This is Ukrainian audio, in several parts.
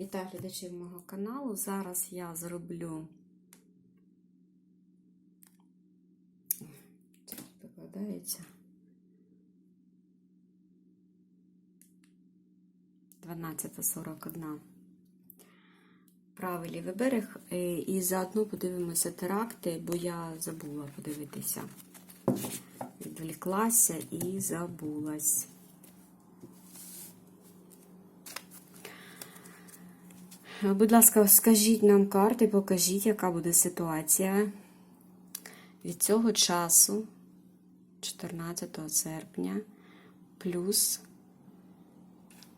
Вітаю глядачів мого каналу. Зараз я зроблю. Викладається. 12.41. Правий лівий берег. Е, І заодно подивимося теракти, бо я забула подивитися. Відволіклася і забулась. Будь ласка, скажіть нам карти, покажіть, яка буде ситуація від цього часу, 14 серпня, плюс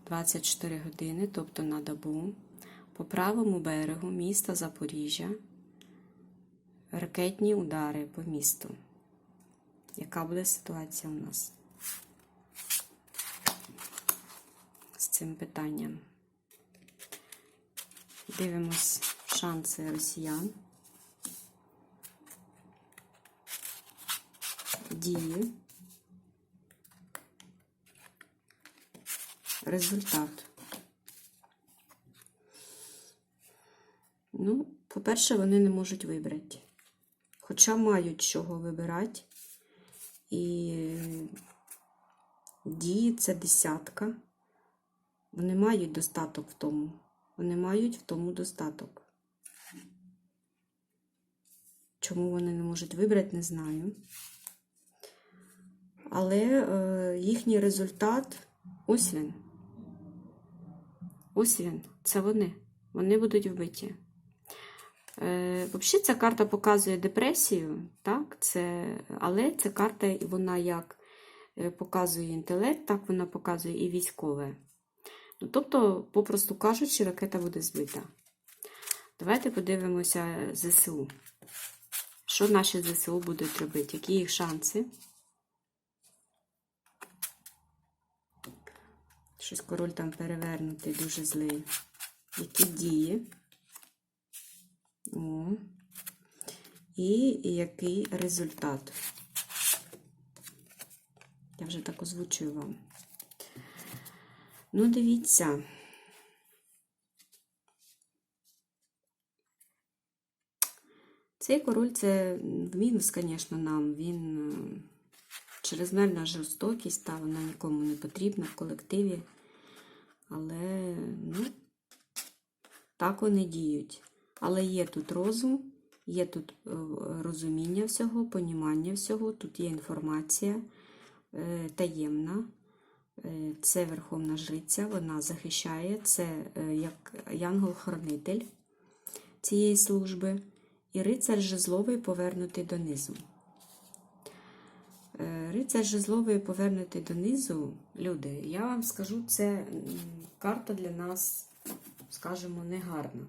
24 години, тобто на добу, по правому берегу міста Запоріжжя, ракетні удари по місту. Яка буде ситуація у нас з цим питанням? Дивимось шанси росіян. Дії. Результат. Ну, по-перше, вони не можуть вибрати. Хоча мають чого вибирати. І дії це десятка. Вони мають достаток в тому. Вони мають в тому достаток. Чому вони не можуть вибрати, не знаю. Але е, їхній результат ось він. Ось він. Це вони. Вони будуть вбиті. Е, Взагалі, ця карта показує депресію, так? Це, але ця карта, вона як е, показує інтелект, так вона показує і військове. Ну, тобто, попросту кажучи, ракета буде збита. Давайте подивимося ЗСУ. Що наші ЗСУ будуть робити? Які їх шанси? Щось король там перевернутий, дуже злий. Які дії? О. І який результат? Я вже так озвучую вам. Ну, дивіться. Цей король це в мінус, звісно, нам. Він е, чрезмерна жорстокість, та вона нікому не потрібна в колективі. Але, ну, так вони діють. Але є тут розум, є тут е, розуміння всього, понімання всього, тут є інформація е, таємна. Е, Це Верховна Жриця, вона захищає, це е, як янгол-хранитель цієї служби, і рицар жезловий повернутий донизу. Е, Рицар жезловий повернутий донизу, люди, я вам скажу, це карта для нас, скажімо, негарна.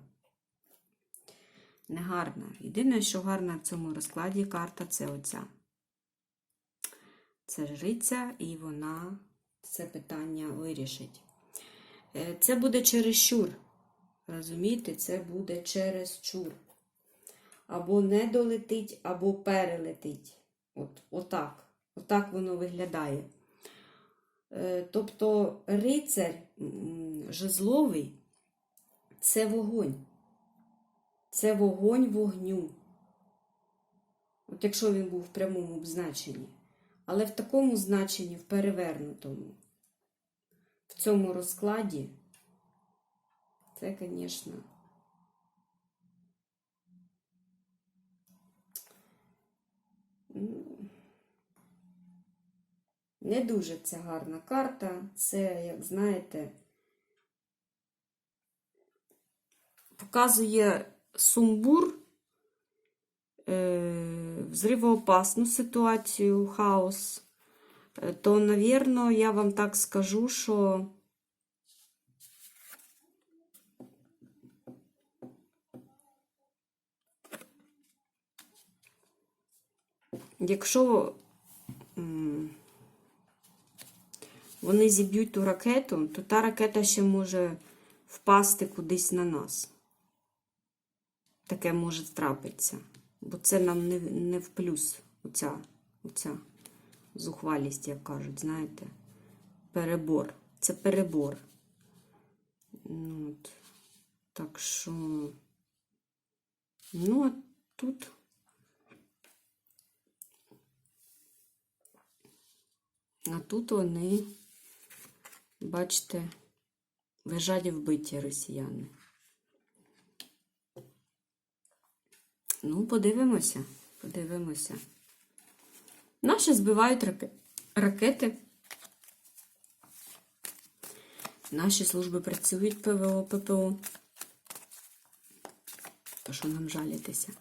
Негарна. Єдине, що гарна в цьому розкладі карта це оця. Це жриця, і вона це питання вирішить. Е, Це буде через щур. Розумієте, це буде через чур. Або не долетить, або перелетить. От, Отак. Отак воно виглядає. Е, Тобто рицар жезловий це вогонь. Це вогонь вогню. От якщо він був в прямому значенні. Але в такому значенні, в перевернутому, в цьому розкладі, це, звісно, не дуже це гарна карта. Це, як знаєте, показує сумбур, е, взривоопасну ситуацію, хаос, Е, то, навірно, я вам так скажу, що якщо вони зіб'ють ту ракету, то та ракета ще може впасти кудись на нас. Таке може трапитися. Бо це нам не, не в плюс, оця, оця зухвалість, як кажуть, знаєте. Перебор. Це перебор. Ну, от. Так що, ну, а тут. А тут вони, бачите, лежать вбиті росіяни. Ну, подивимося, подивимося. Наші збивають ракети. Наші служби працюють ПВО, ППО. То що нам жалітися?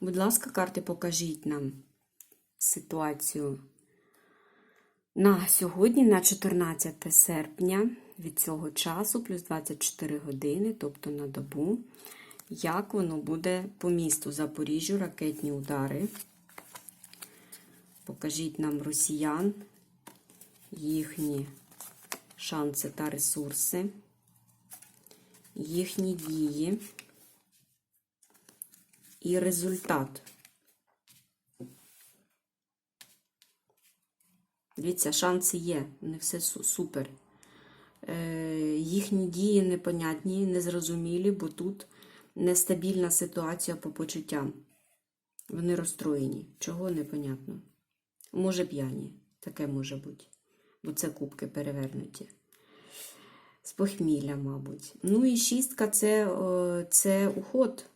Будь ласка, карти, покажіть нам ситуацію на сьогодні, на 14 серпня, від цього часу, плюс 24 години, тобто на добу. Як воно буде по місту Запоріжжю, ракетні удари. Покажіть нам росіян, їхні шанси та ресурси, їхні дії і результат. Дивіться, шанси є, не все супер. Е, їхні дії непонятні, незрозумілі, бо тут нестабільна ситуація по почуттям. Вони розстроєні. Чого непонятно. Може п'яні, таке може бути. Бо це кубки перевернуті. З похмілля, мабуть. Ну і шістка це, це уход.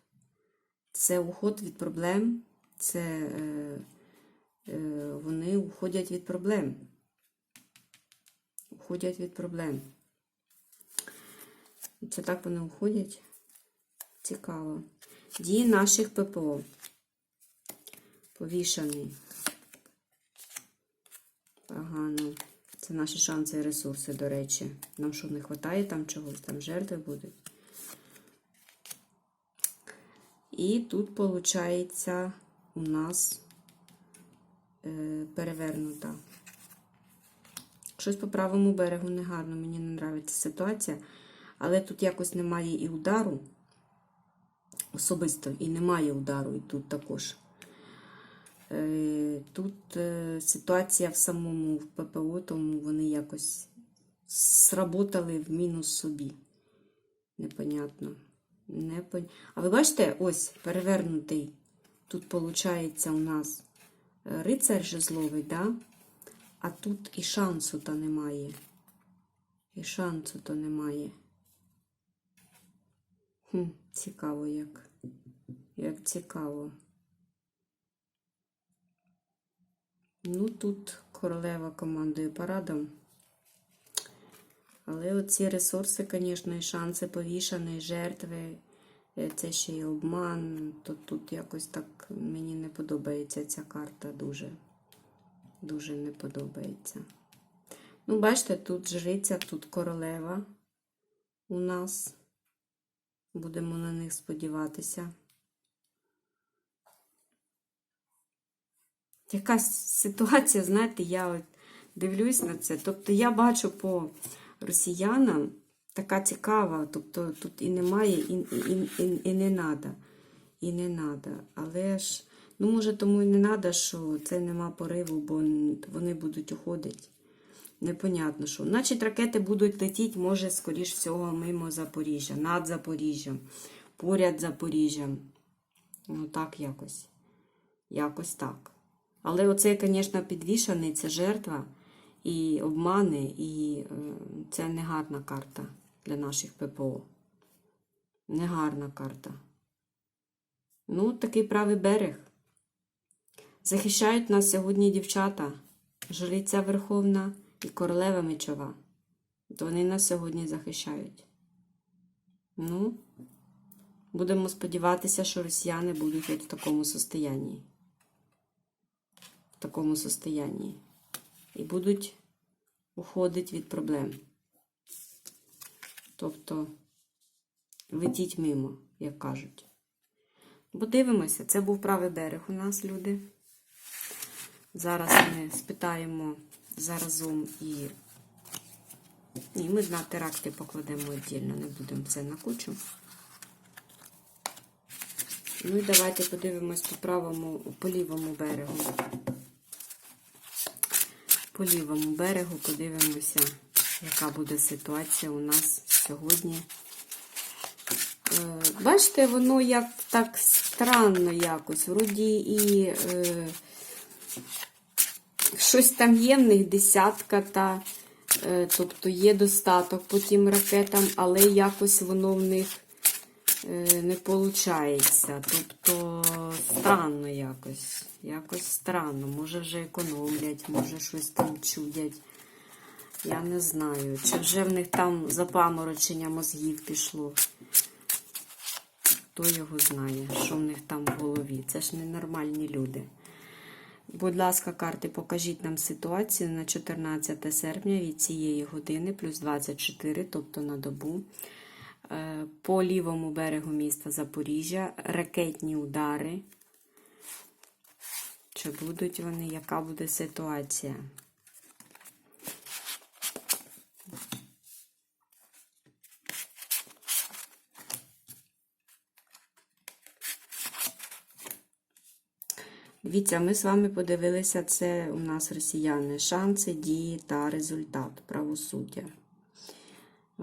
Це уход від проблем. Це е, вони уходять від проблем. Уходять від проблем. Це так вони уходять. Цікаво. Дії наших ППО. Повішаний. Погано. Це наші шанси і ресурси, до речі. Нам що не вистачає там чогось, там жертви будуть. І тут, виходить, у нас е, перевернута. Щось по правому берегу негарно, мені не подобається ситуація. Але тут якось немає і удару. Особисто і немає удару, і тут також. Е, Тут е, ситуація в самому в ППО, тому вони якось сработали в мінус собі. Непонятно. Непон... А ви бачите, ось перевернутий. Тут, виходить, у нас е, рицар жезловий, да? а тут і шансу то немає. І шансу то немає. Хм, цікаво як. Як цікаво. Ну, тут королева командує парадом. Але оці ресурси, звісно, і шанси повішаної жертви, це ще й обман, то тут якось так мені не подобається ця карта дуже. Дуже не подобається. Ну, бачите, тут жриця, тут королева у нас. Будемо на них сподіватися. Якась ситуація, знаєте, я от дивлюсь на це. Тобто я бачу по росіянам така цікава, тобто тут і немає, і, і, і, і не треба. І не треба. Але ж, ну, може, тому і не треба, що це нема пориву, бо вони будуть уходити. Непонятно, що. Значить, ракети будуть летіти, може, скоріш всього, мимо Запоріжжя, над Запоріжжям, поряд Запоріжжям. Ну, так якось. Якось так. Але оцей, звісно, підвішаний, це жертва і обмани, і е, це негарна карта для наших ППО. Негарна карта. Ну, такий правий берег. Захищають нас сьогодні дівчата, жриця Верховна і королева мечова. Вони нас сьогодні захищають. Ну, будемо сподіватися, що росіяни будуть от в такому состоянні. В такому состоянні. І будуть уходити від проблем. Тобто летіть мимо, як кажуть. Подивимося, це був правий берег у нас, люди. Зараз ми спитаємо заразом і. Ні, ми на теракти покладемо віддільно, не будемо це на кучу. Ну і давайте подивимось по правому, по лівому берегу. По лівому берегу подивимося, яка буде ситуація у нас сьогодні. Е, Бачите, воно як так странно якось. Вроді і е, щось там є в них десятка, та, е, тобто є достаток по тим ракетам, але якось воно в них е, не виходить. Тобто странно якось. Якось странно. Може вже економлять, може щось там чудять. Я не знаю. Чи вже в них там запаморочення мозгів пішло. Хто його знає, що в них там в голові. Це ж ненормальні люди. Будь ласка, карти, покажіть нам ситуацію на 14 серпня від цієї години, плюс 24, тобто на добу. Е, По лівому берегу міста Запоріжжя ракетні удари. Чи будуть вони? Яка буде ситуація? Дивіться, ми з вами подивилися, це у нас росіяни. Шанси, дії та результат правосуддя. Е,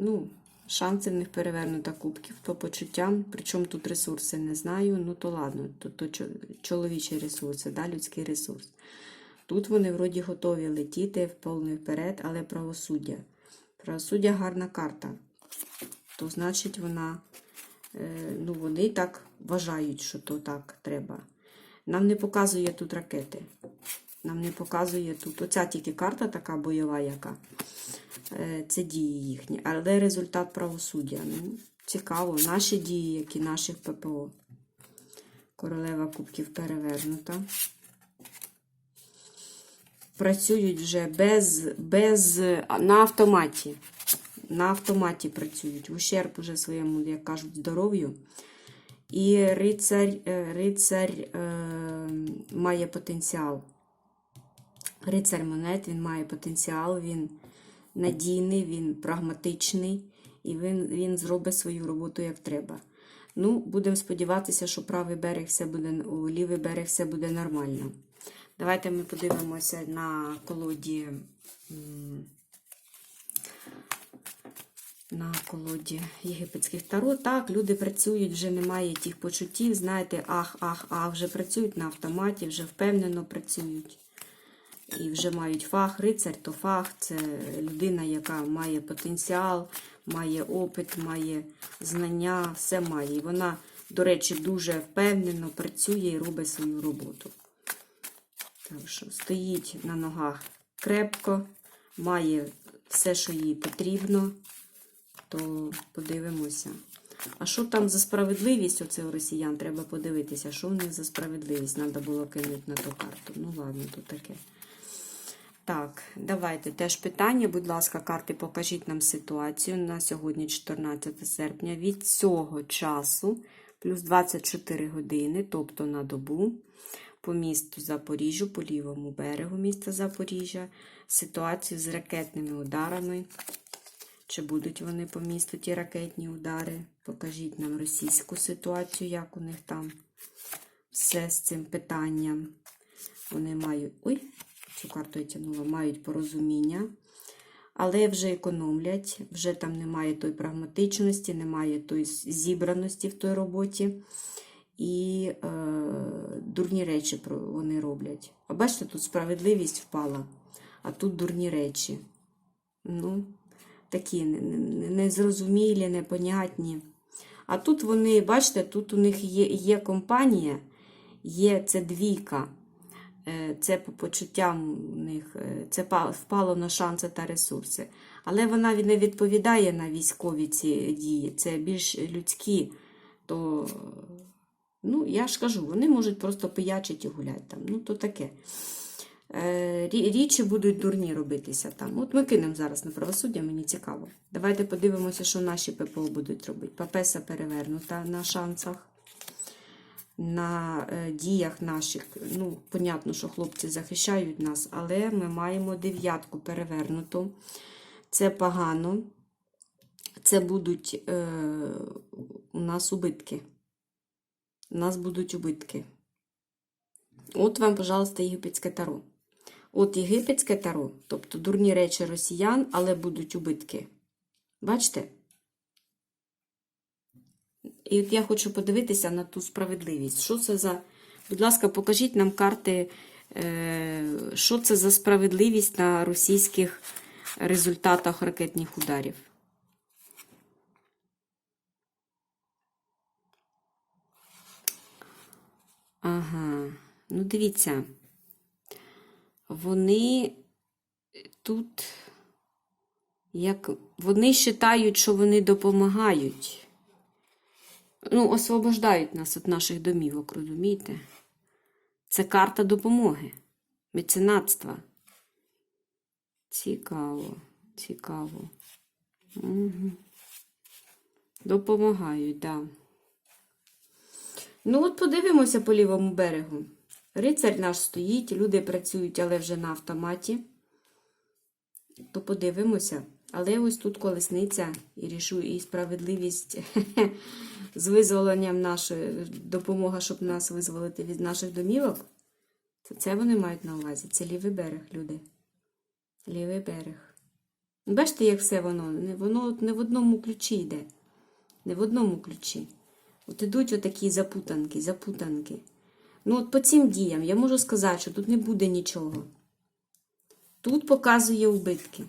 ну, шанси в них перевернута кубків по почуттям. Причому тут ресурси не знаю. Ну, то ладно, то, то чоловічі ресурси, да, людський ресурс. Тут вони вроді готові летіти в повний вперед, але правосуддя. Правосуддя гарна карта. То значить вона, е, ну, вони так вважають, що то так треба. Нам не показує тут ракети. Нам не показує тут. Оця тільки карта така бойова, яка. Е, Це дії їхні. Але результат правосуддя. Ну, цікаво. Наші дії, як і наших ППО. Королева кубків перевернута. Працюють вже без, без на автоматі. На автоматі працюють. В ущерб уже своєму, як кажуть, здоров'ю. І рицар, е, рицар е, має потенціал. Рицар монет, він має потенціал, він надійний, він прагматичний і він, він зробить свою роботу як треба. Ну, будемо сподіватися, що правий берег все буде, лівий берег все буде нормально. Давайте ми подивимося на колоді. На колоді єгипетських таро. Так, люди працюють, вже немає тих почуттів. Знаєте, ах, ах, ах, вже працюють на автоматі, вже впевнено працюють. І вже мають фах, рицар то фах, це людина, яка має потенціал, має опит, має знання, все має. І вона, до речі, дуже впевнено працює і робить свою роботу. Так що стоїть на ногах крепко, має все, що їй потрібно то подивимося. А що там за справедливість оце у росіян? Треба подивитися, що в них за справедливість треба було кинути на ту карту. Ну, ладно, то таке. Так, давайте теж питання. Будь ласка, карти, покажіть нам ситуацію на сьогодні, 14 серпня, від цього часу, плюс 24 години, тобто на добу, по місту Запоріжжю, по лівому берегу міста Запоріжжя, ситуацію з ракетними ударами. Чи будуть вони по місту ті ракетні удари? Покажіть нам російську ситуацію, як у них там все з цим питанням. Вони мають. Ой, цю карту я тягнула, мають порозуміння, але вже економлять, вже там немає той прагматичності, немає той зібраності в той роботі. І е, дурні речі вони роблять. А бачите, тут справедливість впала, а тут дурні речі. Ну, такі не- не- незрозумілі, непонятні. А тут вони, бачите, тут у них є, є компанія, є це двійка. Е, Це по почуттям у них е, це впало на шанси та ресурси. Але вона не відповідає на військові ці дії. Це більш людські. То, ну, я ж кажу, вони можуть просто пиячити і гуляти там. Ну, то таке. Е, рі- Річі будуть дурні робитися там. От ми кинемо зараз на правосуддя, мені цікаво. Давайте подивимося, що наші ППО будуть робити. Папеса перевернута на шансах, на е, діях наших. Ну, понятно, що хлопці захищають нас, але ми маємо дев'ятку перевернуту. Це погано. Це будуть е, у нас убитки. У нас будуть убитки. От вам, пожалуйста, єгипетське таро. От єгипетське таро, тобто дурні речі росіян, але будуть убитки. Бачите? І от я хочу подивитися на ту справедливість. Що це за. Будь ласка, покажіть нам карти, е, що це за справедливість на російських результатах ракетних ударів. Ага, ну дивіться, вони тут, як вони вважають, що вони допомагають. Ну, освобождають нас від наших домівок, розумієте? Це карта допомоги, меценатства. Цікаво, цікаво. Угу. Допомагають, так. Да. Ну, от подивимося по лівому берегу. Рицарь наш стоїть, люди працюють, але вже на автоматі. То подивимося. Але ось тут колесниця і рішу, і справедливість з визволенням нашої допомога, щоб нас визволити від наших домівок. То це вони мають на увазі. Це лівий берег, люди. Лівий берег. Бачите, як все воно? Не, воно не в одному ключі йде. Не в одному ключі. От ідуть отакі запутанки, запутанки. Ну, от по цим діям я можу сказати, що тут не буде нічого. Тут показує убитки.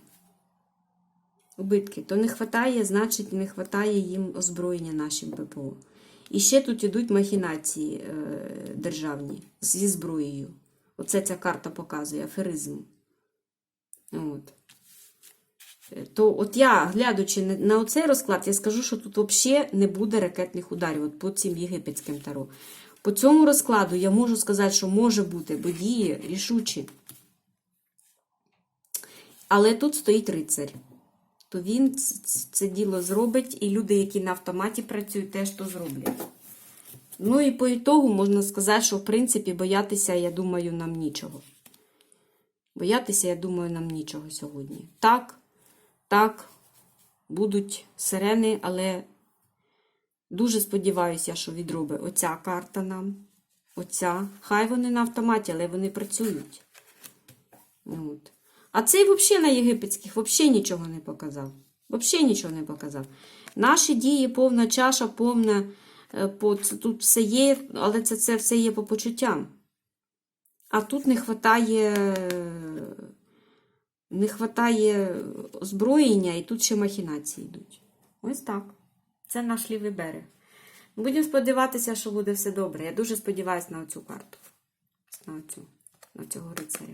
Убитки. То не вистачає, значить, не вистачає їм озброєння нашим ППО. І ще тут ідуть махінації е, державні зі зброєю. Оце ця карта показує аферизм. От. То от я, глядячи на оцей розклад, я скажу, що тут взагалі не буде ракетних ударів от по цим єгипетським таро. По цьому розкладу я можу сказати, що може бути, бо дії рішучі. Але тут стоїть рицарь. То він це діло зробить, і люди, які на автоматі працюють, теж то зроблять. Ну і по ітогу можна сказати, що в принципі боятися, я думаю, нам нічого. Боятися, я думаю, нам нічого сьогодні. Так, так, будуть сирени, але дуже сподіваюся, що відробить оця карта нам. Оця. Хай вони на автоматі, але вони працюють. От. А цей взагалі на єгипетських взагалі нічого не показав. Взагалі нічого не показав. Наші дії, повна чаша, повна. По, тут все є, але це, це все є по почуттям. А тут не вистачає не вистачає озброєння, і тут ще махінації йдуть. Ось так. Це наш лівий берег. Будемо сподіватися, що буде все добре. Я дуже сподіваюся на цю карту. На оцю, на цього рицаря.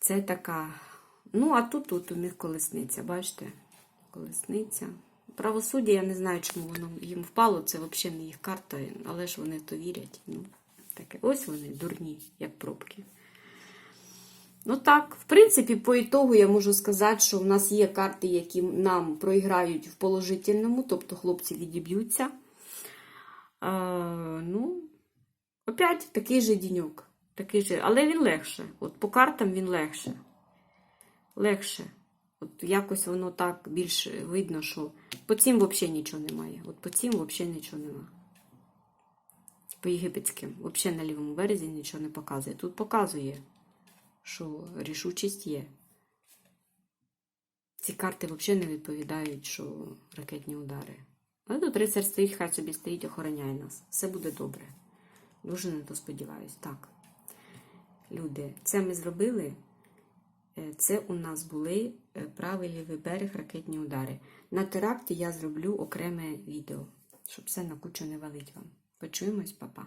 Це така. Ну, а тут тут у них колесниця, бачите? Колесниця. Правосуддя, я не знаю, чому воно їм впало. Це взагалі не їх карта, але ж вони то вірять. Ну, таке. Ось вони дурні, як пробки. Ну так, в принципі, по ітогу я можу сказати, що в нас є карти, які нам проіграють в положительному, тобто хлопці відіб'ються. А, ну, опять такий же діньок. Такий же, але він легше. От по картам він легше. Легше. От якось воно так більш видно, що по цим взагалі нічого немає. От по цим взагалі нічого немає. По єгипетським, взагалі на лівому березі нічого не показує. Тут показує, що рішучість є. Ці карти взагалі не відповідають, що ракетні удари. Але тут рицар стоїть, хай собі стоїть, охороняє нас. Все буде добре. Дуже на то сподіваюсь. Так. Люди, це ми зробили. Це у нас були правий лівий берег ракетні удари. На теракті я зроблю окреме відео, щоб все на кучу не валить вам. Почуємось, папа.